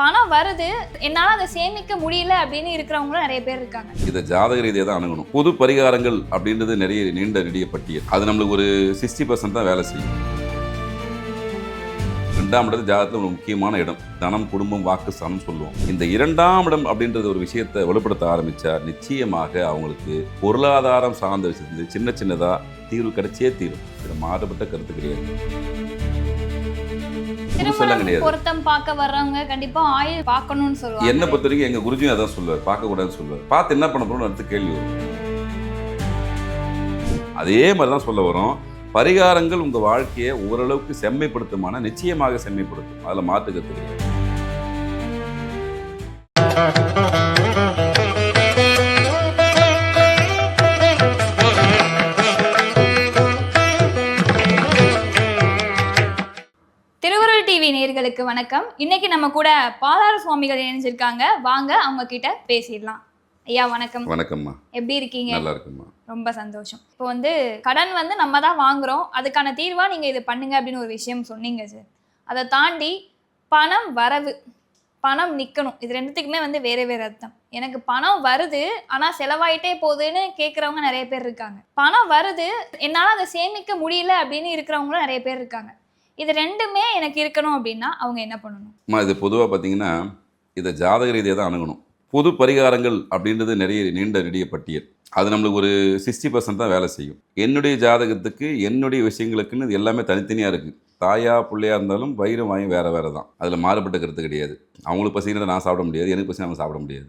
பணம் வருது என்னால் அதை சேமிக்க முடியல அப்படின்னு இருக்கிறவங்களும் நிறைய பேர் இருக்காங்க. இதை ஜாதக ரீதியாக தான் அணுகணும். பொது பரிகாரங்கள் அப்படின்றது நிறைய நீண்ட நெடிய பட்டியல் அது நம்மளுக்கு ஒரு சிக்ஸ்டி பர்சன்ட் தான் வேலை செய்யும். ரெண்டாம் இடத்து ஜாதகத்தில் ஒரு முக்கியமான இடம். தனம் குடும்பம் வாக்கு சனம் சொல்லுவோம். இந்த இரண்டாம் இடம் அப்படின்றது ஒரு விஷயத்தை வலுப்படுத்த ஆரம்பித்தா நிச்சயமாக அவங்களுக்கு பொருளாதாரம் சார்ந்த விஷயத்துல சின்ன சின்னதாக தீர்வு கிடைச்சே தீரும். இதில் மாறுபட்ட கருத்து கிடையாது. புதுசெல்லாம் கிடையாது. பொருத்தம் பார்க்க வர்றவங்க கண்டிப்பா ஆயில் பார்க்கணும்னு என்னை சொல்லுவாங்க. பொறுத்த வரைக்கும் எங்க குருஜியும் அதான் சொல்லுவார். பார்க்கக்கூடாதுன்னு சொல்லுவார். பார்த்து என்ன பண்ண போறோம்னு அடுத்த கேள்வி வரும். அதே மாதிரி தான் சொல்ல வரோம். பரிகாரங்கள் உங்க வாழ்க்கையை ஓரளவுக்கு செம்மைப்படுத்துமான நிச்சயமாக செம்மைப்படுத்தும். அதுல மாற்று கருத்து வணக்கம். இன்னைக்கு நம்ம கூட பாலார சுவாமிகள் இணைஞ்சிருக்காங்க. வாங்க அவங்க கிட்ட பேசிடலாம். ஐயா வணக்கம். வணக்கம்மா. எப்படி இருக்கீங்க? நல்லா இருக்கும்மா. ரொம்ப சந்தோஷம். இப்போ வந்து கடன் வந்து நம்ம தான் வாங்குறோம். அதுக்கான தீர்வா நீங்க இது பண்ணுங்க அப்படின்னு ஒரு விஷயம் சொன்னீங்க சார் அதை தாண்டி பணம் வரவு பணம் நிக்கணும். இது ரெண்டுத்துக்குமே வந்து வேற வேற அர்த்தம். எனக்கு பணம் வருது ஆனா செலவாயிட்டே போகுதுன்னு கேட்குறவங்க நிறைய பேர் இருக்காங்க. பணம் வருது என்னால அதை சேமிக்க முடியல அப்படின்னு இருக்கிறவங்களும் நிறைய பேர் இருக்காங்க. இது ரெண்டுமே எனக்கு இருக்கணும் அப்படின்னா அவங்க என்ன பண்ணணும்? அம்மா இது பொதுவாக பார்த்தீங்கன்னா இதை ஜாதக ரீதியாக தான் அணுகணும். பொது பரிகாரங்கள் அப்படின்றது நிறைய நீண்ட நெடிய பட்டியல். அது நம்மளுக்கு ஒரு சிக்ஸ்டி பர்சன்ட் தான் வேலை செய்யும். என்னுடைய ஜாதகத்துக்கு என்னுடைய விஷயங்களுக்குன்னு இது எல்லாமே தனித்தனியாக இருக்குது தாயா பிள்ளையாக இருந்தாலும் வயிறும் வாயும் வேறு வேறு தான். அதில் மாறுபட்ட கருத்து கிடையாது. அவங்களுக்கு பசிக்கிறத நான் சாப்பிட முடியாது எனக்கு பசி அவங்க சாப்பிட முடியாது.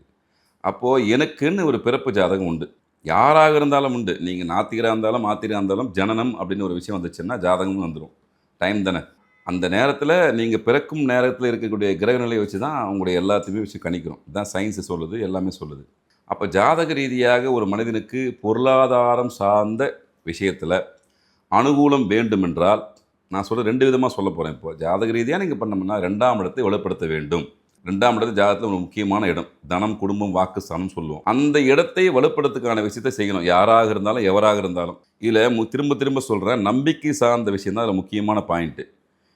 அப்போது எனக்குன்னு ஒரு பிறப்பு ஜாதகம் உண்டு. யாராக இருந்தாலும் உண்டு. நீங்கள் நாத்திகராக இருந்தாலும் மாத்திரையாக இருந்தாலும் ஜனனம் அப்படின்னு ஒரு விஷயம் வந்துச்சுன்னா ஜாதகமும் வந்துடும் டைம் தானே? அந்த நேரத்தில் நீங்கள் பிறக்கும் நேரத்தில் இருக்கக்கூடிய கிரக நிலையை வச்சு தான் அவங்களுடைய எல்லாத்தையுமே வச்சு கணிக்கிறோம். இதுதான் சயின்ஸு சொல்லுது எல்லாமே சொல்லுது. அப்போ ஜாதக ரீதியாக ஒரு மனிதனுக்கு பொருளாதாரம் சார்ந்த விஷயத்தில் அனுகூலம் வேண்டுமென்றால் நான் சொல்ல ரெண்டு விதமாக சொல்ல போகிறேன் இப்போ. ஜாதக ரீதியாக நீங்கள் பண்ணோம்னா ரெண்டாம் இடத்தை வலுப்படுத்த வேண்டும். ரெண்டாம் இடத்து ஜாதகத்தில் ஒரு முக்கியமான இடம். தனம் குடும்பம் வாக்கு சனம் சொல்லுவோம். அந்த இடத்தை வலுப்படுத்துக்கான விஷயத்தை செய்யணும். யாராக இருந்தாலும் எவராக இருந்தாலும். இதில் மு திரும்ப திரும்ப சொல்கிறேன் நம்பிக்கை சார்ந்த விஷயம் தான் அதில் முக்கியமான பாயிண்ட்டு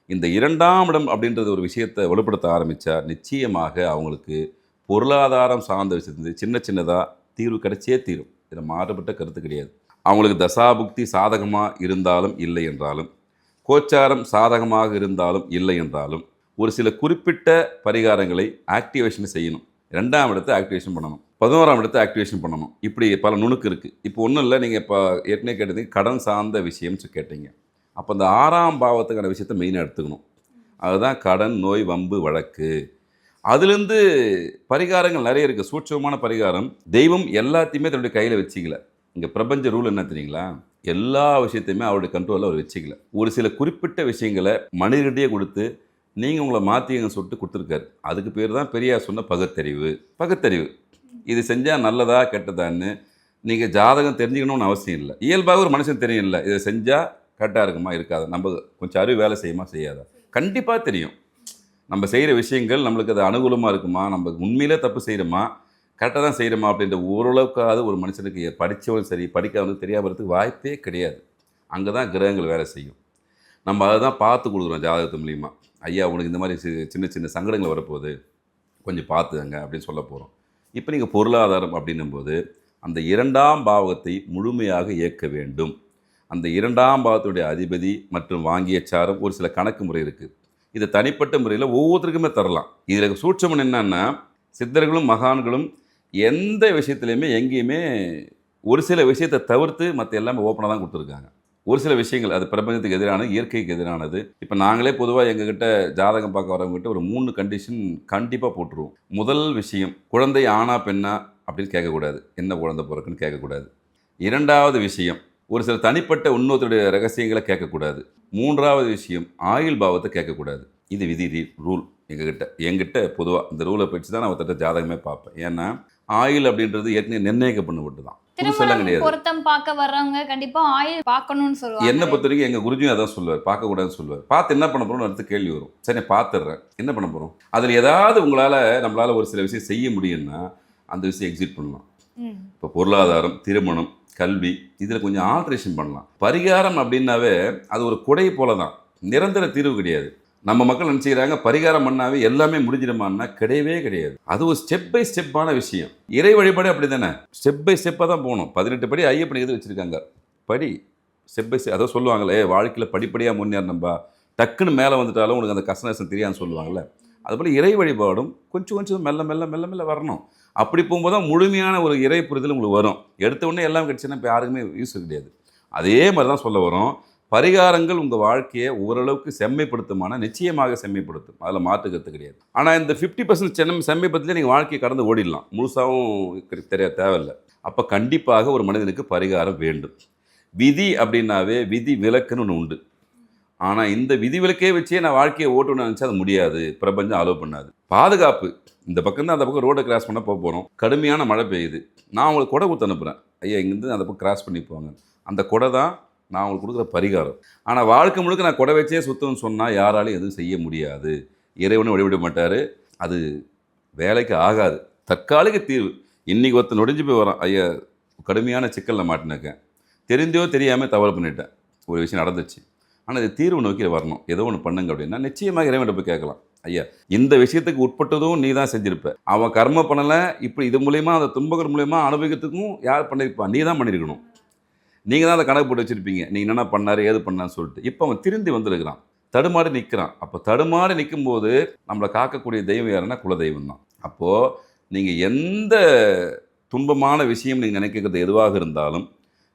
இந்த இரண்டாம் இடம் அப்படின்றது ஒரு விஷயத்தை வலுப்படுத்த ஆரம்பித்தா நிச்சயமாக அவங்களுக்கு பொருளாதாரம் சார்ந்த விஷயத்து சின்ன சின்னதாக தீர்வு கிடைச்சே தீரும். இதில் மாறுபட்ட கருத்து கிடையாது. அவங்களுக்கு தசாபுக்தி சாதகமாக இருந்தாலும் இல்லை என்றாலும் கோச்சாரம் சாதகமாக இருந்தாலும் இல்லை என்றாலும் ஒரு சில குறிப்பிட்ட பரிகாரங்களை ஆக்டிவேஷன் செய்யணும். ரெண்டாம் இடத்தை ஆக்டிவேஷன் பண்ணணும். பதினோராம் இடத்தை ஆக்டிவேஷன் பண்ணணும். இப்படி பல நுணுக்கு இருக்குது இப்போ ஒன்றும் இல்லை நீங்கள் இப்போ ஏற்கனவே கேட்டதுக்கு கடன் சார்ந்த விஷயம்னு கேட்டீங்க. அப்போ இந்த ஆறாம் பாவத்துக்கான விஷயத்தை மெயினாக எடுத்துக்கணும். அதுதான் கடன் நோய் வம்பு வழக்கு. அதுலேருந்து பரிகாரங்கள் நிறைய இருக்குது சூட்சமான பரிகாரம். தெய்வம் எல்லாத்தையுமே தன்னுடைய கையில் வச்சிக்கல. இங்கே பிரபஞ்ச ரூல் என்ன தெரியுங்களா? எல்லா விஷயத்தையுமே அவருடைய கண்ட்ரோலில் அவர் வச்சுக்கல. ஒரு சில குறிப்பிட்ட விஷயங்களை மனிதர்கிட்டயே கொடுத்து நீங்கள் உங்களை மாற்றிங்க சொல்லிட்டு கொடுத்துருக்காரு. அதுக்கு பேர் தான் பெரியார் சொன்ன பகுத்தறிவு. பகுத்தறிவு. இது செஞ்சால் நல்லதா கெட்டதான்னு நீங்கள் ஜாதகம் தெரிஞ்சுக்கணும்னு அவசியம் இல்லை. இயல்பாக ஒரு மனுஷன் தெரியும் இல்லை இதை செஞ்சால் கரெக்டாக இருக்குமா இருக்காதா? நம்ம கொஞ்சம் அறிவு வேலை செய்யுமா செய்யாதா? கண்டிப்பாக தெரியும். நம்ம செய்கிற விஷயங்கள் நம்மளுக்கு அது அனுகூலமாக இருக்குமா? நம்ம உண்மையிலே தப்பு செய்கிறோமா கரெக்டாக தான் செய்கிறோமா அப்படின்ற ஓரளவுக்காவது ஒரு மனுஷனுக்கு படித்தவனும் சரி படிக்காதவனும் தெரியாமறதுக்கு வாய்ப்பே கிடையாது. அங்கே தான் கிரகங்கள் வேலை செய்யும். நம்ம அதை தான் பார்த்து கொடுக்குறோம் ஜாதகத்து மூலியமாக ஐயா உனக்கு இந்த மாதிரி சி- சின்ன சின்ன சங்கடங்கள் வரப்போகுது. கொஞ்சம் பார்த்துங்க அப்படின்னு சொல்ல போகிறோம் இப்போ நீங்கள் பொருளாதாரம் அப்படின்னும்போது அந்த இரண்டாம் பாவத்தை முழுமையாக இயக்க வேண்டும். அந்த இரண்டாம் பாவத்துடைய அதிபதி மற்றும் வாங்கிய சாரம் ஒரு சில கணக்கு முறை இருக்குது இது தனிப்பட்ட முறையில் ஒவ்வொருத்தருக்குமே தரலாம். இதில் சூட்சமன் என்னன்னா சித்தர்களும் மகான்களும் எந்த விஷயத்துலையுமே எங்கேயுமே ஒரு சில விஷயத்தை தவிர்த்து மற்ற எல்லாமே ஓப்பனாக தான் கொடுத்துருக்காங்க. ஒரு சில விஷயங்கள் அது பிரபஞ்சத்துக்கு எதிரானது இயற்கைக்கு எதிரானது. இப்போ நாங்களே பொதுவாக எங்ககிட்ட ஜாதகம் பார்க்க வரவங்ககிட்ட ஒரு மூணு கண்டிஷன் கண்டிப்பாக போட்டுருவோம். முதல் விஷயம் குழந்தை ஆனா பெண்ணா அப்படின்னு கேட்கக்கூடாது. என்ன குழந்தை பிறக்குன்னு கேட்கக்கூடாது. இரண்டாவது விஷயம் ஒரு சில தனிப்பட்ட இன்னொருத்தருடைய ரகசியங்களை கேட்கக்கூடாது. மூன்றாவது விஷயம் ஆயுள் பாவத்தை கேட்கக்கூடாது. இது விதி ரூல் எங்ககிட்ட எங்கிட்ட பொதுவாக இந்த ரூலை வச்சு தான் நான் ஒருத்தட்ட ஜாதகமே பார்ப்பேன். ஏன்னா ஆயுள் அப்படின்றது ஏற்கனவே நிர்ணயிக்கப்பட்டு தான் பொருத்தம் பார்க்க வர்றவங்க கண்டிப்பா ஆயில் பார்க்கணும்னு என்னை சொல்லுவாங்க பொறுத்த வரைக்கும் எங்கள் குருஜியும் அதான் சொல்லுவார் பார்க்கக்கூடாதுன்னு சொல்லுவார். பார்த்து என்ன பண்ண போகிறோம்னு அடுத்த கேள்வி வரும். சரி பார்த்துடுறேன். என்ன பண்ண போகிறோம் அதில் ஏதாவது உங்களால் நம்மளால் ஒரு சில விஷயம் செய்ய முடியும்னா அந்த விஷயம் எக்ஸிட் பண்ணலாம். இப்போ பொருளாதாரம் திருமணம் கல்வி இதில் கொஞ்சம் ஆல்ட்ரேஷன் பண்ணலாம். பரிகாரம் அப்படின்னாவே அது ஒரு குடை போல தான் நிரந்தர தீர்வு கிடையாது. நம்ம மக்கள் நினச்சிக்கிறாங்க பரிகாரம் பண்ணாவே எல்லாமே முடிஞ்சிடுமான்னா கிடையவே கிடையாது. அது ஒரு ஸ்டெப் பை ஸ்டெப்பான விஷயம். இறை வழிபாடு அப்படி தானே ஸ்டெப் பை ஸ்டெப்பாக தான் போகணும். பதினெட்டு படி ஐயப்பன் எது வச்சுருக்காங்க. படி. ஸ்டெப் பை ஸ்டெப் அதை சொல்லுவாங்களே வாழ்க்கையில் படிப்படியாக முன்னேறினம்பா டக்குன்னு மேலே வந்துட்டாலும் உனக்கு அந்த கஷ்ட நஷ்டம் தெரியாதுன்னு சொல்லுவாங்கல்ல. அதுபோல் இறை வழிபாடும் கொஞ்சம் கொஞ்சம் மெல்ல மெல்ல மெல்ல மெல்ல வரணும். அப்படி போகும்போது தான் முழுமையான ஒரு இறை புரிதல் உங்களுக்கு வரும். எடுத்த உடனே எல்லாம் கிடச்சுன்னா இப்போ யாருக்குமே யூஸ் கிடையாது அதே மாதிரி தான் சொல்ல வரும். பரிகாரங்கள் உங்கள் வாழ்க்கையை ஓரளவுக்கு செம்மைப்படுத்துமானா நிச்சயமாக செம்மைப்படுத்தும். அதில் மாற்றுக்கிறது கிடையாது. ஆனால் இந்த ஃபிஃப்டி பர்சன்ட் சென்னம் செம்மைப்படுத்தலே நீங்கள் வாழ்க்கையை கடந்து ஓடிடலாம். முழுசாகவும் தெரிய தேவையில்லை. அப்போ கண்டிப்பாக ஒரு மனிதனுக்கு பரிகாரம் வேண்டும். விதி அப்படின்னாவே விதி விலக்குன்னு ஒன்று உண்டு. ஆனால் இந்த விதி விலக்கே வச்சே நான் வாழ்க்கையை ஓட்டணும்னு நினச்சா அது முடியாது. பிரபஞ்சம் அலோவ் பண்ணாது. பாதுகாப்பு. இந்த பக்கம் தான் அந்த பக்கம் ரோடை கிராஸ் பண்ண போக போகிறோம் கடுமையான மழை பெய்யுது. நான் உங்களுக்கு கொடை கொடுத்து அனுப்புகிறேன் ஐயா இங்கேருந்து அந்த பக்கம் கிராஸ் பண்ணி போங்க. அந்த கொடை தான் நான் உங்களுக்கு கொடுக்குற பரிகாரம். ஆனால் வாழ்க்கை முழுக்க நான் கொடை வச்சே சுத்தம்னு சொன்னால் யாராலையும் எதுவும் செய்ய முடியாது. இறைவனும் வழிவிட மாட்டார். அது வேலைக்கு ஆகாது. தற்காலிக தீர்வு. இன்றைக்கி ஒருத்தன் நொடிஞ்சு போய் வரான். ஐயா கடுமையான சிக்கலில் மாட்டினேக்கேன். தெரிந்தோ தெரியாமல் தவறு பண்ணிட்டேன். ஒரு விஷயம் நடந்துச்சு. ஆனால் இது தீர்வு நோக்கி வரணும். ஏதோ ஒன்று பண்ணுங்க அப்படின்னா நிச்சயமாக இறைவன் போய் கேட்கலாம். ஐயா இந்த விஷயத்துக்கு உட்பட்டதும் நீ தான் செஞ்சிருப்ப. அவன் கர்ம பண்ணலை. இப்படி இது மூலயமா அந்த துன்பகர் மூலயமா அனுபவிக்கிறதுக்கும் யார் பண்ணியிருப்பான் நீ தான் பண்ணியிருக்கணும் நீங்கள் தான் அதை கணக்கு போட்டு வச்சுருப்பீங்க. நீங்கள் என்னென்ன பண்ணார் ஏது பண்ணான்னு சொல்லிட்டு. இப்போ அவன் திருந்தி வந்துருக்கிறான். தடுமாறி நிற்கிறான் அப்போ தடுமாறி நிற்கும்போது நம்மளை காக்கக்கூடிய தெய்வம் யாருன்னா குலதெய்வம் தான். அப்போது நீங்கள் எந்த துன்பமான விஷயம் நீங்கள் நினைக்கிறது எதுவாக இருந்தாலும்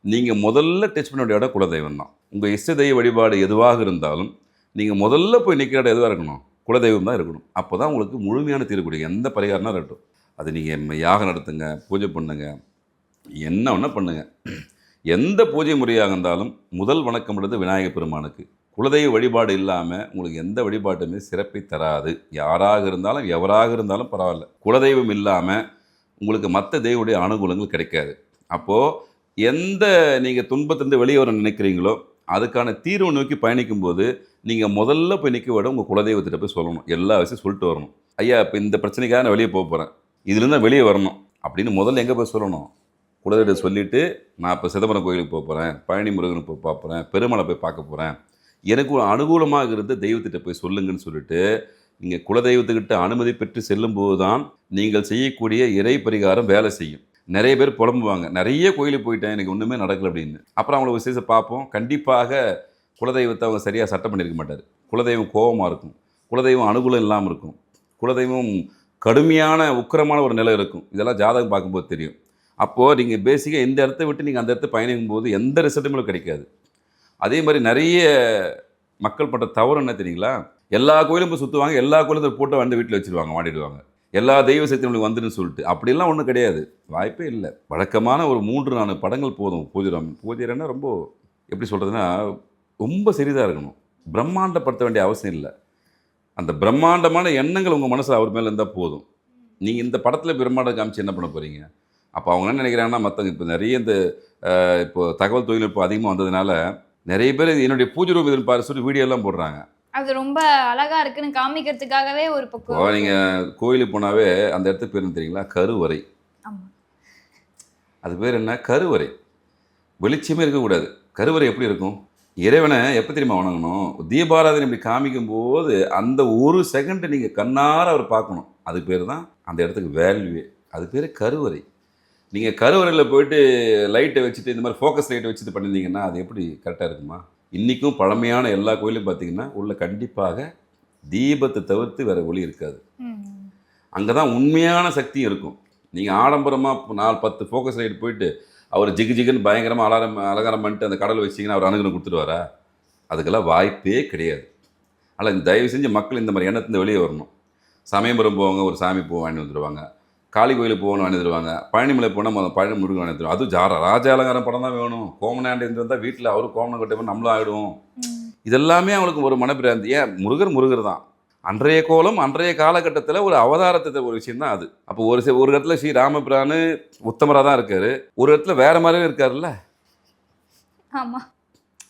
நீங்கள் முதல்ல டச் பண்ண வேண்டிய இடம் குலதெய்வம் தான். உங்கள் இஷ்ட தெய்வ வழிபாடு எதுவாக இருந்தாலும் நீங்கள் முதல்ல போய் நிற்கிற இடம் எதுவாக இருக்கணும்? குலதெய்வம் தான் இருக்கணும். அப்போ தான் உங்களுக்கு முழுமையான தீர்வு கொடுக்கும். எந்த பரிகாரம்னா இருக்கட்டும். அது நீங்கள் யாகம் நடத்துங்க பூஜை பண்ணுங்க. என்ன ஒன்றா பண்ணுங்கள் எந்த பூஜை முறையாக இருந்தாலும் முதல் வணக்கம்ன்றது விநாயகர் பெருமானுக்கு. குலதெய்வ வழிபாடு இல்லாமல் உங்களுக்கு எந்த வழிபாட்டுமே சிறப்பை தராது. யாராக இருந்தாலும் எவராக இருந்தாலும் பரவாயில்ல. குலதெய்வம் இல்லாமல் உங்களுக்கு மற்ற தெய்வடைய அனுகூலங்கள் கிடைக்காது. அப்போது எந்த நீங்கள் துன்பத்திலிருந்து வெளியே வர நினைக்கிறீங்களோ அதுக்கான தீர்வு நோக்கி பயணிக்கும்போது நீங்கள் முதல்ல போய் நிற்க விட உங்கள் குலதெய்வத்திட்ட போய் சொல்லணும். எல்லா விஷயம் சொல்லிட்டு வரணும். ஐயா இப்போ இந்த பிரச்சனைக்காக நான் வெளியே போக போகிறேன் இதுலேருந்து வெளியே வரணும். அப்படின்னு முதல்ல எங்கே போய் சொல்லணும்? குலதெய்வத்தை சொல்லிவிட்டு நான் இப்போ சிதம்பரம் கோயிலுக்கு போக போகிறேன் பழனி முருகனுக்கு போய் பார்க்க பெருமலை போய் பார்க்க போகிறேன் எனக்கு ஒரு அனுகூலமாக இருந்த தெய்வத்திட்ட போய் சொல்லுங்கன்னு சொல்லிட்டு நீங்கள் குலதெய்வத்துக்கிட்ட அனுமதி பெற்று செல்லும்போது தான் நீங்கள் செய்யக்கூடிய இறை பரிகாரம் வேலை செய்யும். நிறைய பேர் புலம்புவாங்க. நிறைய கோயிலுக்கு போயிட்டேன் எனக்கு ஒன்றுமே நடக்கல அப்படின்னு. அப்புறம் அவங்கள விசேஷம் பார்ப்போம். கண்டிப்பாக குலதெய்வத்தை அவங்க சரியாக சட்டம் பண்ணியிருக்க மாட்டார். குலதெய்வம் கோபமாக இருக்கும். குலதெய்வம் அனுகூலம் இல்லாமல் இருக்கும். குலதெய்வம் கடுமையான உக்கிரமான ஒரு நிலை இருக்கும். இதெல்லாம் ஜாதகம் பார்க்கும்போது தெரியும். அப்போது நீங்கள் பேசிக்காக இந்த இடத்த விட்டு நீங்கள் அந்த இடத்த பயணிக்கும் போது எந்த ரிசல்ட்டுமே கிடைக்காது. அதே மாதிரி நிறைய மக்கள் பண்ணுற தவறு என்ன தெரியுங்களா? எல்லா கோயிலும் போய் சுற்றுவாங்க எல்லா கோயிலும் போட்டோ வந்து வீட்டில் வச்சிருவாங்க மாட்டிடுவாங்க. எல்லா தெய்வ சக்தி நம்மளுக்கு வந்துன்னு சொல்லிட்டு. அப்படிலாம் ஒன்றும் கிடையாது. வாய்ப்பே இல்லை. வழக்கமான ஒரு மூன்று நாலு படங்கள் போதும். பூஜிரம் பூஜிரம்னா ரொம்ப எப்படி சொல்கிறதுனா ரொம்ப சிறிதாக இருக்கணும். பிரம்மாண்டப்படுத்த வேண்டிய அவசியம் இல்லை. அந்த பிரம்மாண்டமான எண்ணங்கள் உங்கள் மனசில் அவர் மேலே இருந்தால் போதும். நீங்கள் இந்த படத்தில் பிரம்மாண்டம் காமிச்சு என்ன பண்ண போகிறீங்க அப்போ அவங்க என்ன நினைக்கிறாங்கன்னா மற்றவங்க இப்போ நிறைய இந்த இப்போ தகவல் தொழில்நுட்பம் அதிகமாக வந்ததுனால நிறைய பேர் என்னுடைய பூஜை ரூம் இதுன்னு பாரு சொல்லி வீடியோ எல்லாம் போடுறாங்க. அது ரொம்ப அழகா இருக்குன்னு காமிக்கிறதுக்காகவே ஒரு பக்கம் நீங்கள் கோயிலுக்கு போனாவே அந்த இடத்துக்கு பேர் என்ன தெரியுங்களா? கருவறை. அது பேர் என்ன? கருவறை. வெளிச்சமே இருக்கக்கூடாது. கருவறை எப்படி இருக்கும்? இறைவனை எப்போ தெரியுமா வணங்கணும்? தீபாராதனை இப்படி காமிக்கும் போது அந்த ஒரு செகண்ட் நீங்கள் கண்ணார அவர் பார்க்கணும். அது பேர் தான் அந்த இடத்துக்கு வேல்யூவே அது பேர் கருவறை. நீங்கள் கருவறையில் போயிட்டு லைட்டை வச்சுட்டு இந்த மாதிரி ஃபோக்கஸ் லைட்டை வச்சுட்டு பண்ணியிருந்தீங்கன்னா அது எப்படி கரெக்டாக இருக்குமா? இன்றைக்கும் பழமையான எல்லா கோயிலும் பார்த்தீங்கன்னா உள்ள கண்டிப்பாக தீபத்தை தவிர்த்து வேறு ஒளி இருக்காது. அங்கே தான் உண்மையான சக்தியும் இருக்கும். நீங்கள் ஆடம்பரமாக நாலு பத்து ஃபோக்கஸ் லைட் போயிட்டு அவர் ஜிகு ஜிகுன்னு பயங்கரமாக அலாரம் அலங்காரம் பண்ணிட்டு அந்த கடல் வச்சிங்கன்னா அவர் அனுகிரம் கொடுத்துருவாரா? அதுக்கெல்லாம் வாய்ப்பே கிடையாது. ஆனால் தயவு செஞ்சு மக்கள் இந்த மாதிரி எண்ணத்துலேருந்து வெளியே வரணும். சமயபுரம் போவாங்க ஒரு சாமி பூ வாங்கி வந்துடுவாங்க காளி கோயிலுக்கு போகணும் வாங்கி வந்துடுவாங்க பழனிமலை போனால் முதல்ல பழனி முருகன் வந்துடுவாங்க அதுவும் ஜாரா ராஜ அலங்காரம் படம் தான் வேணும். கோமனாண்டு இருந்தால் வீட்டில் அவரும் கோமனம் கட்டப்போ நம்மளும் ஆகிடுவோம் ம். இதெல்லாமே அவங்களுக்கு ஒரு மனப்பிராந்தி. ஏன்? முருகர் முருகர் தான். அன்றைய கோலம் அன்றைய காலகட்டத்தில் ஒரு அவதாரத்தை ஒரு விஷயம் தான் அது. அப்போ ஒரு ஒரு இடத்துல ஸ்ரீ ராமபிரானு உத்தமராக தான் இருக்காரு. ஒரு இடத்துல வேற மாதிரியே இருக்காருல்ல? ஆமா.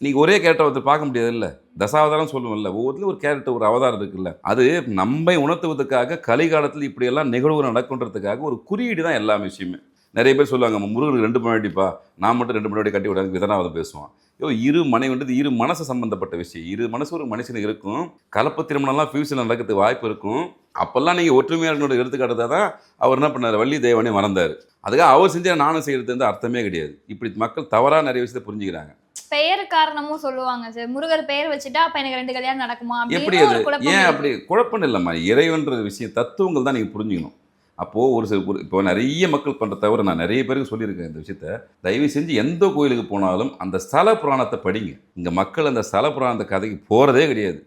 நீங்கள் ஒரே கேரக்டர் ஒருத்தர் பார்க்க முடியாதுல்ல. தசாவதாரம் சொல்லுவோம்ல. ஒவ்வொருத்துல ஒரு கேரக்டர் ஒரு அவதாரம் இருக்குல்ல. அது நம்மை உணர்த்துவதற்காக கலிகாலத்தில் இப்படியெல்லாம் நிகழ்வு நடக்குன்றதுக்காக ஒரு குறியீடு தான் எல்லா விஷயமே. நிறைய பேர் சொல்லுவாங்க முருகனுக்கு ரெண்டு முன்னாடிப்பா. நான் மட்டும் ரெண்டு முன்னாடி கட்டி விடாங்க விதனாவதம் பேசுவான். யோ இரு மனைவின்றது இரு மனசு சம்பந்தப்பட்ட விஷயம். இரு மனசு ஒரு மனுஷனுக்கு இருக்கும். கலப்பு திருமணம்லாம் ஃபியூச்சரில் நடக்கிறதுக்கு வாய்ப்பு இருக்கும். அப்போல்லாம் நீங்கள் ஒற்றுமையாக இருக்கணும் தான் அவர் என்ன பண்ணார்? வள்ளி தேவனே மறந்தார். அதுக்காக அவர் செஞ்சால் நானும் செய்கிறது வந்து அர்த்தமே கிடையாது. இப்படி மக்கள் தவறாக நிறைய விஷயத்தை புரிஞ்சுக்கிறாங்க. பெயர் காரணமும் சொல்லுவாங்க சார். முருகர் பெயர் வச்சுட்டா அப்ப எனக்கு ரெண்டு கல்யாணம் நடக்குமா? எப்படி அது? ஏன். அப்படி? குழப்பம் இல்லைம்மா. இறைவன்ற விஷயம் தத்துவங்கள் தான் நீங்கள் புரிஞ்சுக்கணும். அப்போது ஒரு சில இப்போ நிறைய மக்கள் பண்ணுற தவிர நான் நிறைய பேருக்கு சொல்லியிருக்கேன் இந்த விஷயத்த. தயவு செஞ்சு எந்த கோயிலுக்கு போனாலும் அந்த ஸ்தல புராணத்தை படிங்க. இங்கே மக்கள் அந்த ஸ்தல புராணத்தை கதைக்கு போகிறதே கிடையாது.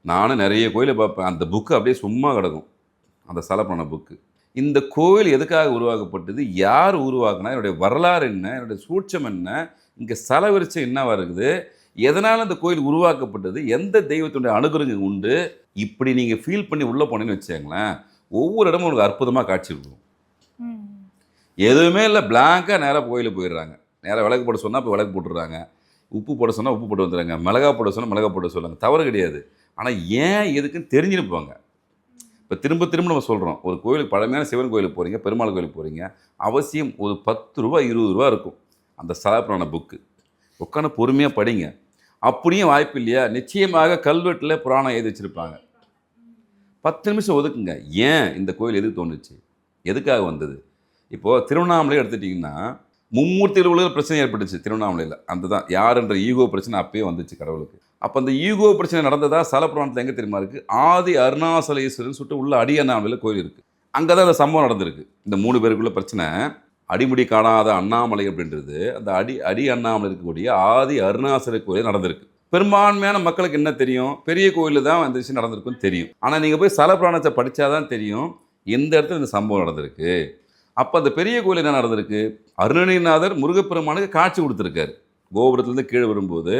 நானும் நிறைய கோயிலை பார்ப்பேன். அந்த புக்கு அப்படியே சும்மா கிடக்கும். அந்த ஸ்தல புராண புக்கு இந்த கோவில் எதுக்காக உருவாக்கப்பட்டது? யார் உருவாக்குனா? என்னுடைய வரலாறு என்ன? என்னுடைய சூட்சம் என்ன? இங்கே ஸ்தல விருச்சம் என்னவா இருக்குது எதனால் அந்த கோயில் உருவாக்கப்பட்டது? எந்த தெய்வத்தினுடைய அனுகிரகம் உண்டு? இப்படி நீங்கள் ஃபீல் பண்ணி உள்ளே போனீங்கன்னு வச்சுக்கோங்களேன் ஒவ்வொரு இடமும் உங்களுக்கு அற்புதமாக காட்சி கொடுக்கும். எதுவுமே இல்லை பிளாங்காக நேராக கோயிலுக்கு போயிடுறாங்க. நேராக விளக்கு போட சொன்னால் இப்போ விளக்கு போட்டுடுறாங்க. உப்பு போட சொன்னால் உப்பு போட்டு வந்துடுறாங்க. மிளகா போட சொன்னால் மிளகா போட சொல்லுவாங்க. தவறு கிடையாது. ஆனால் ஏன் எதுக்குன்னு தெரிஞ்சுருப்பாங்க. இப்போ திரும்ப திரும்ப நம்ம சொல்கிறோம் ஒரு கோயிலுக்கு பழமையான சிவன் கோயிலுக்கு போகிறீங்க பெருமாள் கோயிலுக்கு போகிறீங்க அவசியம் ஒரு பத்து ரூபா இருபது ரூபா இருக்கும். அந்த சலாபுரான புக்கு உட்காந்து பொறுமையாக படிங்க. அப்படியும் வாய்ப்பு இல்லையா? நிச்சயமாக கல்வெட்டில் புராணம் எழுதி வச்சுருப்பாங்க. பத்து நிமிஷம் ஒதுக்குங்க. ஏன் இந்த கோயில் எதுக்கு தோணுச்சு? எதுக்காக வந்தது? இப்போது திருவண்ணாமலை எடுத்துட்டிங்கன்னா மும்மூர்த்திகள் உள்ள பிரச்சனை ஏற்பட்டுச்சு திருவண்ணாமலையில். அந்த தான் யாருன்ற ஈகோ பிரச்சனை அப்பயே வந்துச்சு கடவுளுக்கு. அப்போ அந்த ஈகோ பிரச்சனை நடந்ததா சலப்புராணத்தில் எங்கே தெரியுமா இருக்குது ஆதி அருணாசலேஸ்வரன் சொல்லிட்டு உள்ள அடியண்ணாமலையில் கோயில் இருக்குது அங்கே தான் அந்த சம்பவம் நடந்திருக்கு. இந்த மூணு பேருக்குள்ள பிரச்சனை. அடிமுடி காணாத அண்ணாமலை அப்படின்றது அந்த அடி அடி அண்ணாமலை இருக்கக்கூடிய ஆதி அருணாசல கோயில் நடந்திருக்கு. பெரும்பான்மையான மக்களுக்கு என்ன தெரியும்? பெரிய கோயிலில் தான் அந்த விஷயம் நடந்திருக்குன்னு தெரியும். ஆனால் நீங்கள் போய் சலப்புராணத்தை படித்தாதான் தெரியும் எந்த இடத்துல இந்த சம்பவம் நடந்திருக்கு. அப்போ அந்த பெரிய கோயில் என்ன நடந்திருக்கு? அருணகிரிநாதர் முருகப்பெருமானுக்கு காட்சி கொடுத்துருக்காரு. கோபுரத்துலேருந்து கீழே வரும்போது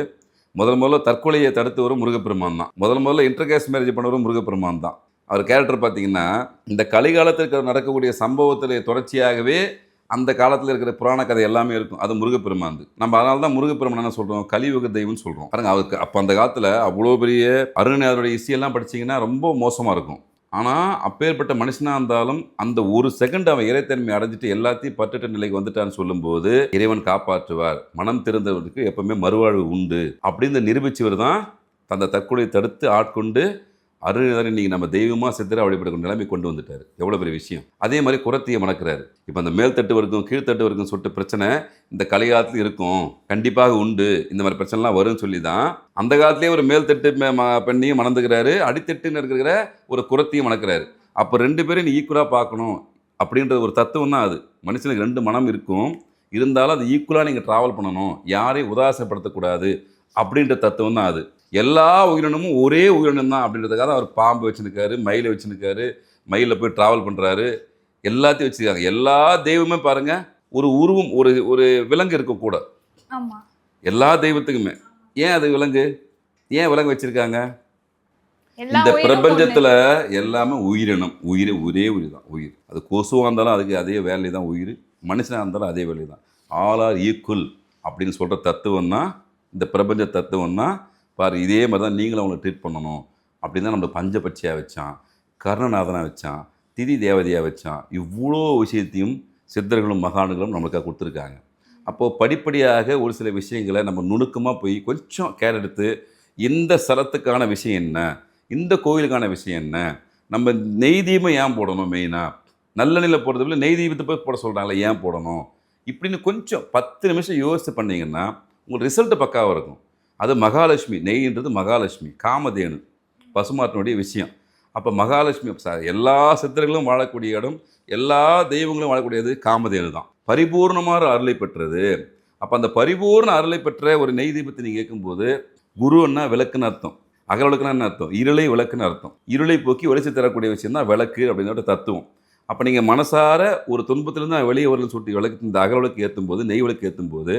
முதல் முதல்ல தற்கொலையை தடுத்து வரும் முருகப்பெருமான் தான். முதல் முதல்ல இன்டர்கேஸ் மேரேஜ் பண்ணவரும் முருகப்பெருமான் தான். அவர் கேரக்டர் பார்த்தீங்கன்னா இந்த கலிகாலத்திற்கு நடக்கக்கூடிய சம்பவத்தில் தொடர்ச்சியாகவே அந்த காலத்தில் இருக்கிற புராண கதை எல்லாமே இருக்கும். அது முருகப்பெருமாந்து நம்ம அதனால தான் முருகப்பெருமான் என்ன சொல்கிறோம் கலியுக தெய்வம்னு சொல்கிறோம் பாருங்க அவருக்கு அப்போ அந்த காலத்தில் அவ்வளோ பெரிய அருணகிரிநாதருடைய இசையெல்லாம் படிச்சீங்கன்னா ரொம்ப மோசமாக இருக்கும். ஆனால் அப்பேற்பட்ட மனுஷனாக இருந்தாலும் அந்த ஒரு செகண்ட் அவன் இறைத்தன்மை அடைஞ்சிட்டு எல்லாத்தையும் பட்டுட்ட நிலைக்கு வந்துட்டான்னு சொல்லும்போது இறைவன் காப்பாற்றுவார். மனம் திறந்தவருக்கு எப்பவுமே மறுவாழ்வு உண்டு. அப்படின்னு நிரூபிச்சவர் தான் தந்த தற்கொலையை தடுத்து ஆட்கொண்டு அருணகிரி நீங்கள் நம்ம தெய்வமாக சித்திரை வழிபடக்கூடிய நிலைமை கொண்டு வந்துட்டார். எவ்வளோ பெரிய விஷயம். அதே மாதிரி குரத்தையை மணக்கிறாரு. இப்போ அந்த மேல்தட்டு வரைக்கும் கீழ்த்தட்டு வரைக்கும் சொல்லிட்டு பிரச்சனை இந்த கலிகாலத்தில் இருக்கும். கண்டிப்பாக உண்டு. இந்த மாதிரி பிரச்சனைலாம் வரும்னு சொல்லி தான் அந்த காலத்திலே ஒரு மேல்தட்டு ம- பெண்ணையும் மணந்துக்கிறாரு. அடித்தட்டுன்னு இருக்கிற ஒரு குரத்தையும் மணக்கிறாரு. அப்போ ரெண்டு பேரும் நீ ஈக்குவலாக பார்க்கணும் அப்படின்ற ஒரு தத்துவம் தான் அது. மனுஷனுக்கு ரெண்டு மனம் இருக்கும். இருந்தாலும் அது ஈக்குவலாக நீங்கள் ட்ராவல் பண்ணணும். யாரையும் உதாசப்படுத்தக்கூடாது அப்படின்ற தத்துவம் தான் அது. எல்லா உயிரினமும் ஒரே உயிரினம் தான் அப்படின்றதுக்காக அவர் பாம்பு வச்சுருக்காரு மயிலை வச்சுருக்காரு மயிலில் போய் ட்ராவல் பண்ணுறாரு எல்லாத்தையும் வச்சுருக்காங்க. எல்லா தெய்வமே பாருங்கள் ஒரு உருவம் ஒரு ஒரு விலங்கு இருக்கும் கூட. ஆமா. எல்லா தெய்வத்துக்குமே. ஏன் அது விலங்கு? ஏன் விலங்கு வச்சுருக்காங்க? இந்த பிரபஞ்சத்தில் எல்லாமே உயிரினம். உயிர் ஒரே உயிர் தான் உயிர். அது கொசுவாக இருந்தாலும் அதுக்கு அதே வேலை தான் உயிர். மனுஷனாக இருந்தாலும் அதே வேலை தான். ஆல் ஆர் ஈக்குவல் அப்படின்னு சொல்கிற தத்துவம் தான் இந்த பிரபஞ்ச தத்துவம் தான் பாரு இதே மாதிரி தான் நீங்களும் அவங்களை ட்ரீட் பண்ணணும் அப்படின்னு தான் நம்மளுக்கு பஞ்சபட்சியாக வச்சான் கர்ணநாதனாக வச்சான் திதி தேவதையாக வச்சான். இவ்வளோ விஷயத்தையும் சித்தர்களும் மகான்களும் நம்மளுக்காக கொடுத்துருக்காங்க. அப்போது படிப்படியாக ஒரு சில விஷயங்களை நம்ம நுணுக்கமாக போய் கொஞ்சம் கேர் எடுத்து இந்த ஸ்தலத்துக்கான விஷயம் என்ன? இந்த கோயிலுக்கான விஷயம் என்ன? நம்ம நெய் தீபம் ஏன் போடணும் மெயினாக நல்ல நிலை போடுறது விட நெய் தீபத்தை போய் போட சொல்கிறாங்களே ஏன் போடணும்? இப்படின்னு கொஞ்சம் பத்து நிமிஷம் யோசித்து பண்ணிங்கன்னா உங்களுக்கு ரிசல்ட்டு பக்காவாக இருக்கும். அது மகாலட்சுமி நெய்ன்றது மகாலட்சுமி காமதேனு பசுமாட்டினுடைய விஷயம். அப்போ மகாலட்சுமி எல்லா சித்தர்களும் வாழக்கூடிய இடம் எல்லா தெய்வங்களும் வாழக்கூடியது காமதேனு தான். பரிபூர்ணமான அருளை பெற்றது. அப்போ அந்த பரிபூர்ண அருளை பெற்ற ஒரு நெய் தீபத்தை நீங்கள் கேட்கும்போது குருன்னா விளக்குன்னு அர்த்தம். அகல் என்ன அர்த்தம். இருளை விளக்குன்னு அர்த்தம். இருளை போக்கி வெளிச்சம் தரக்கூடிய விஷயம் தான் விளக்கு அப்படின்ற தத்துவம். அப்போ நீங்கள் மனசார ஒரு துன்பத்திலேருந்து வெளியே வரலன்னு சொல்லிட்டு விளக்கு இந்த அகவிளக்கு ஏற்றும் போது நெய் விளக்கு ஏற்றும் போது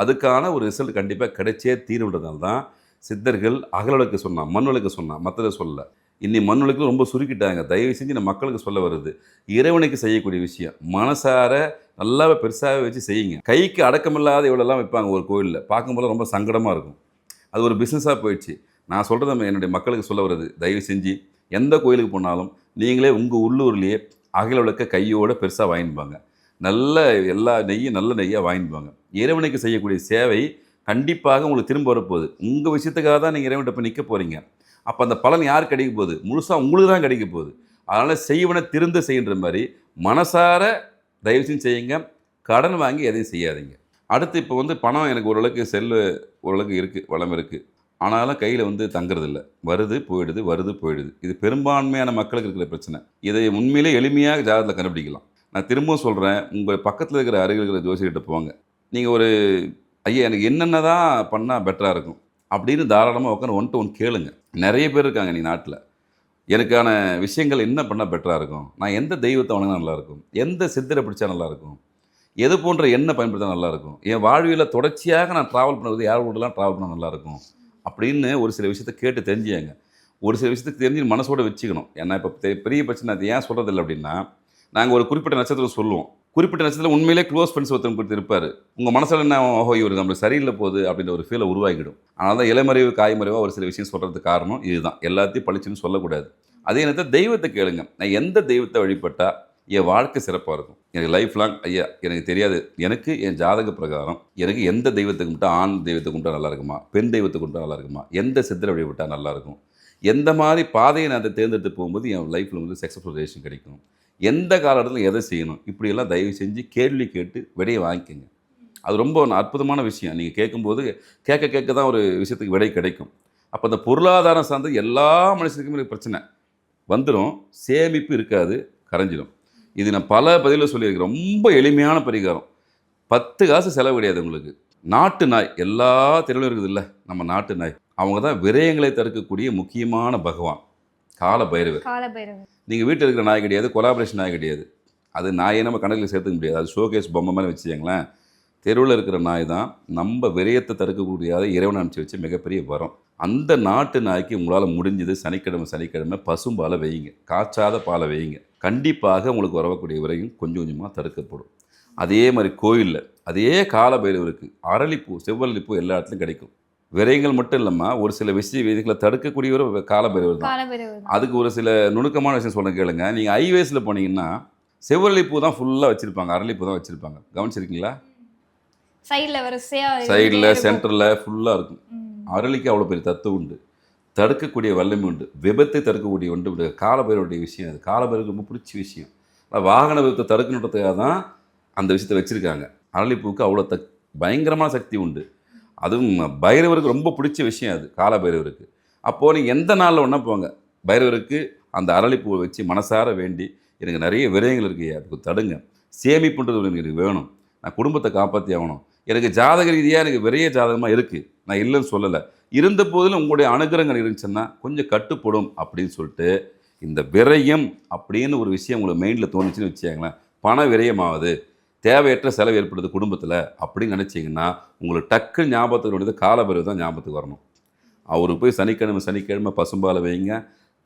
அதுக்கான ஒரு ரிசல்ட் கண்டிப்பாக கிடைச்சே தீருன்றதால தான் சித்தர்கள் அகவிளக்கு சொன்னான் மண் விளக்கு சொன்னான் மற்றதை சொல்ல இன்னி மண் விளக்கு ரொம்ப சுருக்கிட்டாங்க. தயவு செஞ்சு நம்ம மக்களுக்கு சொல்ல வருது. இறைவனுக்கு செய்யக்கூடிய விஷயம் மனசார நல்லா பெருசாகவே வச்சு செய்யுங்க. கைக்கு அடக்கமில்லாத இவ்வளோலாம் வைப்பாங்க ஒரு கோயிலில். பார்க்கும்போது ரொம்ப சங்கடமாக இருக்கும். அது ஒரு பிஸ்னஸாக போயிடுச்சு. நான் சொல்கிறது நம்ம என்னுடைய மக்களுக்கு சொல்ல வருது. தயவு செஞ்சு எந்த கோயிலுக்கு போனாலும் நீங்களே உங்கள் உள்ளூர்லேயே அகல விளக்க கையோட பெருசாக வாங்கிப்பாங்க. நல்ல எல்லா நெய்யும் நல்ல நெய்யாக வாங்கிடுவாங்க இறைவனுக்கு செய்யக்கூடிய சேவை கண்டிப்பாக உங்களுக்கு திரும்ப வரப்போகுது. உங்கள் விஷயத்துக்காக தான் நீங்கள் இறைவன்கிட்ட போய் நிற்க போகிறீங்க அப்போ அந்த பலன் யார் கிடைக்க போகுது? முழுசாக உங்களுக்கு தான் கிடைக்க போகுது. அதனால் செய்வனை திருந்த செய்கின்ற மாதிரி மனசார தயவு செஞ்சு செய்யுங்க. கடன் வாங்கி எதையும் செய்யாதீங்க. அடுத்து இப்போ வந்து பணம் எனக்கு ஓரளவுக்கு செல்லு ஓரளவுக்கு இருக்குது வளம் இருக்குது ஆனாலும் கையில் வந்து தங்குறதில்ல. வருது போயிடுது வருது போயிடுது. இது பெரும்பான்மையான மக்களுக்கு இருக்கிற பிரச்சனை. இதை உண்மையிலே எளிமையாக ஜாதகத்தில் கண்டுபிடிக்கலாம். நான் திரும்பவும் சொல்கிறேன் உங்கள் பக்கத்தில் இருக்கிற அருகில் இருக்கிற ஜோசியர்கிட்ட போங்க. நீங்கள் ஒரு ஐயா எனக்கு என்னென்ன தான் பண்ணால் பெட்டராக இருக்கும்? அப்படின்னு தாராளமாக உட்காந்து ஒன் டு ஒன் கேளுங்க. நிறைய பேர் இருக்காங்க நீ நாட்டில். எனக்கான விஷயங்கள் என்ன பண்ணால் பெட்டராக இருக்கும்? நான் எந்த தெய்வத்தை வணங்கினா நல்லாயிருக்கும் எந்த சித்தரை பிடிச்சா நல்லாயிருக்கும் எது போன்ற எண்ணெய் பயன்படுத்தினா நல்லாயிருக்கும் என் வாழ்வியில் தொடர்ச்சியாக நான் ட்ராவல் பண்ணுறது யார் கூடலாம் ட்ராவல் பண்ணால் நல்லாயிருக்கும் அப்படின்னு ஒரு சில விஷயத்தை கேட்டு தெரிஞ்சுங்க ஒரு சில விஷயத்துக்கு தெரிஞ்சு மனசோட வச்சுக்கணும். ஏன்னா இப்போ பெரிய பிரச்சனை அது ஏன் சொல்கிறதில்ல அப்படின்னா நாங்கள் ஒரு குறிப்பிட்ட நட்சத்திரம் சொல்லுவோம். குறிப்பிட்ட நட்சத்திரம் உண்மையிலே க்ளோஸ் ஃப்ரெண்ட்ஸ் ஒருத்தன் கொடுத்து இருப்பார். உங்கள் மனசில் என்ன ஓஹோ இவர் நம்மளுக்கு சரியில்லை போகுது அப்படின்ற ஒரு ஃபீலை உருவாகிடும். அதனால தான் இளமறைவு காய்மறைவாக ஒரு சில விஷயம் சொல்கிறதுக்கு காரணம் இதுதான். எல்லாத்தையும் பழிச்சுன்னு சொல்லக்கூடாது. அதே நேரத்தில் தெய்வத்தை கேளுங்க. நான் எந்த தெய்வத்தை வழிபட்டால் என் வாழ்க்கை சிறப்பாக இருக்கும்? எனக்கு லைஃப் லாங் ஐயா எனக்கு தெரியாது. எனக்கு என் ஜாதக பிரகாரம் எனக்கு எந்த தெய்வத்தை கும்பிட்டா ஆண் தெய்வத்தை கும்பிட்டா நல்லா இருக்குமா? பெண் தெய்வத்தை கும்பிட்டா நல்லா இருக்குமா? எந்த சித்திரை வழிபட்டால் நல்லாயிருக்கும் எந்த மாதிரி பாதையை நான் அதை தேர்ந்தெடுத்து போகும்போது என் லைஃப்பில் வந்து சக்ஸஸ்ஃபுல் ரிலேஷன் கிடைக்கும்? எந்த காலகட்டத்தில் எதை செய்யணும்? இப்படியெல்லாம் தயவு செஞ்சு கேள்வி கேட்டு விடையை வாங்கிக்கோங்க. அது ரொம்ப ஒரு அற்புதமான விஷயம். நீங்கள் கேட்கும்போது கேட்க கேட்க தான் ஒரு விஷயத்துக்கு விடை கிடைக்கும். அப்போ அந்த பொருளாதாரம் சார்ந்து எல்லா மனுஷனுக்குமே ஒரு பிரச்சனை. வந்துடும் சேமிப்பு இருக்காது கரைஞ்சிடும் இது நான் பல பதிவில் சொல்லியிருக்கேன். ரொம்ப எளிமையான பரிகாரம். பத்து காசு செலவு கிடையாது உங்களுக்கு. நாட்டு நாய் எல்லா தெருவிலும் இருக்குது இல்லை நம்ம நாட்டு நாய். அவங்க தான் விரயங்களை தடுக்கக்கூடிய முக்கியமான பகவான். கால பைரவர் கால பைரவர் நீங்கள் வீட்டில் இருக்கிற நாய் கிடையாது கொலாபரேஷன் நாய் கிடையாது. அது நாயை நம்ம கணக்கில் சேர்த்துக்க முடியாது. அது ஷோகேஸ் பொம்மை மாதிரி வச்சுக்கங்களேன். தெருவில் இருக்கிற நாய் தான் நம்ம விரயத்தை தடுக்கக்கூடிய இறைவனை அனுப்பிச்சு வச்சு மிகப்பெரிய வரம். அந்த நாட்டு நாய்க்கு உங்களால் முடிஞ்சது சனிக்கிழமை சனிக்கிழமை பசும்பாலை வையுங்க. காய்ச்சாத பாலை வையுங்க. கண்டிப்பாக உங்களுக்கு வரக்கூடிய விரையும் கொஞ்சம் கொஞ்சமாக தடுக்கப்படும். அதே மாதிரி கோயிலில் அதே கால பைரவருக்கு அரளிப்பூ செவ்வரளிப்பூ எல்லா இடத்துலையும் கிடைக்கும். விரயங்கள் மட்டும் இல்லாமல் ஒரு சில விஷய விதிகளை தடுக்கக்கூடிய ஒரு கால பைரவர் தான். அதுக்கு ஒரு சில நுணுக்கமான விஷயம் சொல்ல கேளுங்க. நீங்கள் ஹைவேஸில் போனீங்கன்னா செவ்வரளிப்பூ தான் ஃபுல்லாக வச்சுருப்பாங்க. அரளிப்பூ தான் வச்சுருப்பாங்க. கவனிச்சிருக்கீங்களா? சைடுல வரிசையா சைடில். சென்டரில் ஃபுல்லாக இருக்கும். அரளிக்கு அவ்வளோ பெரிய தத்துவம் உண்டு. தடுக்கக்கூடிய வல்லமை உண்டு. விபத்தை தடுக்கக்கூடிய உண்டு. காலபைரவருடைய விஷயம். அது காலபைரவருக்கு ரொம்ப பிடிச்ச விஷயம். வாகன விபத்தை தடுக்கணுன்றதுக்காக தான் அந்த விஷயத்தை வச்சுருக்காங்க. அரளிப்பூக்கு அவ்வளோ தக் பயங்கரமான சக்தி உண்டு. அதுவும் பைரவருக்கு ரொம்ப பிடிச்ச விஷயம் அது காலபைரவருக்கு. அப்போது நீங்கள் எந்த நாளில் ஒன்றா போங்க. பைரவருக்கு அந்த அரளிப்பூவை வச்சு மனசார வேண்டி எனக்கு நிறைய விரயங்கள் இருக்குது அதுக்கு தடுங்க. சேமிப்புன்றது எனக்கு வேணும். நான் குடும்பத்தை காப்பாற்றி ஆகணும். எனக்கு ஜாதக ரீதியாக எனக்கு விரைய ஜாதகமாக இருக்குது நான் இல்லைன்னு சொல்லலை. இருந்த போதிலும் உங்களுடைய அனுகிரகங்கள் இருந்துச்சுன்னா கொஞ்சம் கட்டுப்படும் அப்படின்னு சொல்லிட்டு இந்த விரயம் அப்படின்னு ஒரு விஷயம் உங்களுக்கு மைண்டில் தோணுச்சுன்னு வச்சுக்கோங்களேன். பண விரயமாகுது தேவையற்ற செலவு ஏற்படுது குடும்பத்தில் அப்படின்னு நினச்சிங்கன்னா உங்களுக்கு டக்கு ஞாபகத்துக்கு வேண்டியது காலபைரவர் தான் ஞாபகத்துக்கு வரணும். அவருக்கு போய் சனிக்கிழமை சனிக்கிழமை பசும்பாலை வைங்க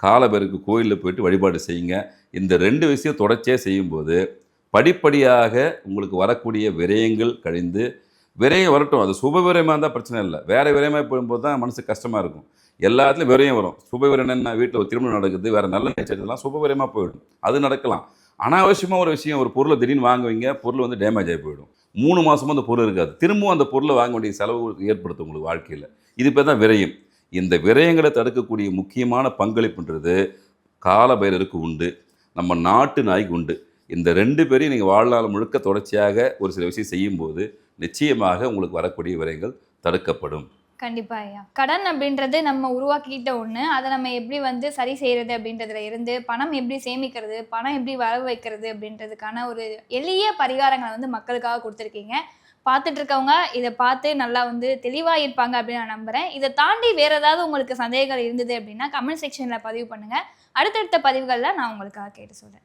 காலபைரருக்கு கோயிலில் போயிட்டு வழிபாடு செய்யுங்க. இந்த ரெண்டு விஷயம் தொடர்ச்சியாக செய்யும்போது படிப்படியாக உங்களுக்கு வரக்கூடிய விரயங்கள் கழிந்து விரயம் வரட்டும். அது சுப விரயமாக இருந்தால் பிரச்சனை இல்லை. வேறு விரயமாக போகும்போது தான் மனசு கஷ்டமாக இருக்கும். எல்லாத்துலேயும் விரயம் வரும். சுப விரயம் என்ன வீட்டில் ஒரு திருமணம் நடக்குது வேறு நல்ல நேச்சர்லாம் சுப விரயமாக போயிடும். அது நடக்கலாம். அனாவசியமாக ஒரு விஷயம் ஒரு பொருளை திடீர்னு வாங்குவீங்க பொருள் வந்து டேமேஜ் ஆகி போயிடும். மூணு மாதமும் அந்த பொருள் இருக்காது. திரும்பவும் அந்த பொருளை வாங்க வேண்டிய செலவு ஏற்படுத்தும் உங்களுக்கு வாழ்க்கையில். இது பேர் தான் விரயம். இந்த விரயங்களை தடுக்கக்கூடிய முக்கியமான பங்களிப்புன்றது காலபைரருக்கு உண்டு. நம்ம நாட்டு நாய்க்கு உண்டு. இந்த ரெண்டு பேரையும் நீங்கள் வாழ்நாள் முழுக்க தொடர்ச்சியாக ஒரு சில விஷயம் செய்யும்போது நிச்சயமாக உங்களுக்கு வரக்கூடிய விரயங்கள் தடுக்கப்படும். கண்டிப்பா ஐயா. கடன் அப்படின்றது நம்ம உருவாக்கிட்ட ஒண்ணு. அதை நம்ம எப்படி வந்து சரி செய்யறது அப்படின்றதுல இருந்து பணம் எப்படி சேமிக்கிறது பணம் எப்படி வரவு வைக்கிறது அப்படின்றதுக்கான ஒரு எளிய பரிகாரங்களை வந்து மக்களுக்காக கொடுத்துருக்கீங்க. பார்த்துட்டு இருக்கவங்க இதை பார்த்து நல்லா வந்து தெளிவாக இருப்பாங்க அப்படின்னு நான் நம்புறேன். இதை தாண்டி வேற ஏதாவது உங்களுக்கு சந்தேகங்கள் இருந்தது அப்படின்னா கமெண்ட் செக்ஷன்ல பதிவு பண்ணுங்க. அடுத்தடுத்த பதிவுகளில் நான் உங்களுக்காக கேட்டு சொல்றேன்.